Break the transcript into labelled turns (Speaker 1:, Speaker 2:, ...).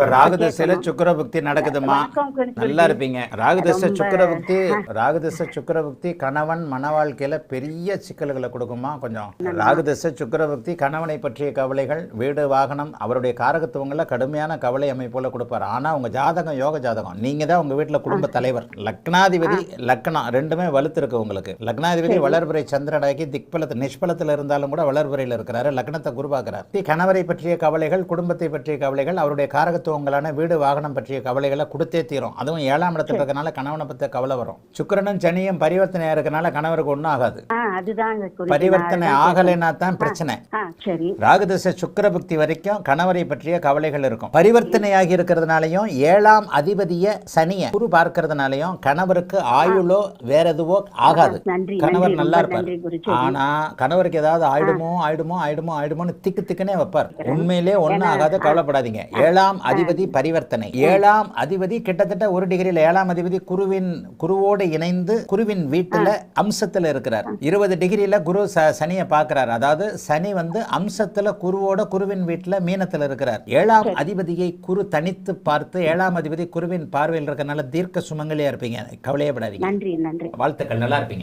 Speaker 1: இப்ப ராகுதசையில சுக்கரபக்தி நடக்குதுமா. நல்லா இருப்பீங்க. ராகுதச சுக்கரபக்தி ராகுதச சுக்கரபக்தி கணவன் மன வாழ்க்கையில பெரிய சிக்கல்களை கொடுக்குமா? கொஞ்சம் ராகுதச சுக்கரபக்தி கணவனை பற்றிய கவலைகள் வீடு வாகனம் அவருடைய காரகத்துவங்கள கடுமையான கவலை அமைப்புல கொடுப்பாரு. ஆனா உங்க ஜாதகம் யோக ஜாதகம் நீங்க தான் உங்க வீட்டுல குடும்ப தலைவர். லக்னாதிபதி லக்னம் ரெண்டுமே வலுத்து இருக்கு உங்களுக்கு. லக்னாதிபதி வளர்பிறை சந்திரனாகி திக்பலத்து நிஷ்பலத்துல இருந்தாலும் கூட வளர்பிறையில் இருக்கிறாரு லக்னத்தை குருவாக்குறாரு. கணவரை பற்றிய கவலைகள் குடும்பத்தை பற்றிய கவலைகள் அவருடைய காரகத்துவங்களான வீடு வாகனம் பற்றிய கவலைகளை கொடுத்தே தீரும். அதுவும் ஏழாம் இடத்துல இருக்கனால கணவனை பற்றிய கவலை வரும். சுக்கிரனும் சனியும் பரிவர்த்தனையா இருக்கனால கணவருக்கு ஒன்றும் ஆகாது. பரிவர்த்தனை ஆகலைன்னா தான் பிரச்சனை. ராகுதச சுக்கிரபக்தி வரைக்கும் கணவரை பற்றிய கவலைகள் இருக்கும். பரிவர்த்தனையாகி இருக்கிறதுனாலையும் ஏழாம் அதிபதிய சனிய குரு பார்க்கறதுனாலையும் கணவருக்கு ஆயுளோ வேற எதுவோ ஆகாது. கணவர் நல்லா இருப்பார். ஆனா கணவருக்கு ஏதாவது ஆயிடுமோ ஆயிடுமோ ஆயிடுமோ ஆயிடுமோன்னு திக்கு திக்குனே வைப்பார். உண்மையிலே ஒண்ணும் ஆகாது கவலைப்படாதீங்க. ஏழாம் அதிபதி பரிவர்த்தனை. ஏழாம் அதிபதி கிட்டத்தட்ட ஒரு டிகிரியில் ஏழாம் அதிபதி குருவின் குருவோடு இணைந்து குருவின் வீட்டுல அம்சத்துல இருக்கிறார். இருபது டிகிரியில குரு சனியை பார்க்கிறார். அதாவது சனி வந்து அம்சத்துல குருவோட குருவின் வீட்டுல மீனத்துல இருக்கிறார். ஏழாம் அதிபதியை குரு தனித்து பார்த்து ஏழாம் அதிபதி குருவின் பார்வையில் இருக்கறனால தீர்க்க சுமங்கலியா இருப்பீங்க. கவலையே படாதீங்க
Speaker 2: நன்றி நன்றி.
Speaker 1: வாழ்த்துக்கள். நல்லா இருப்பீங்க.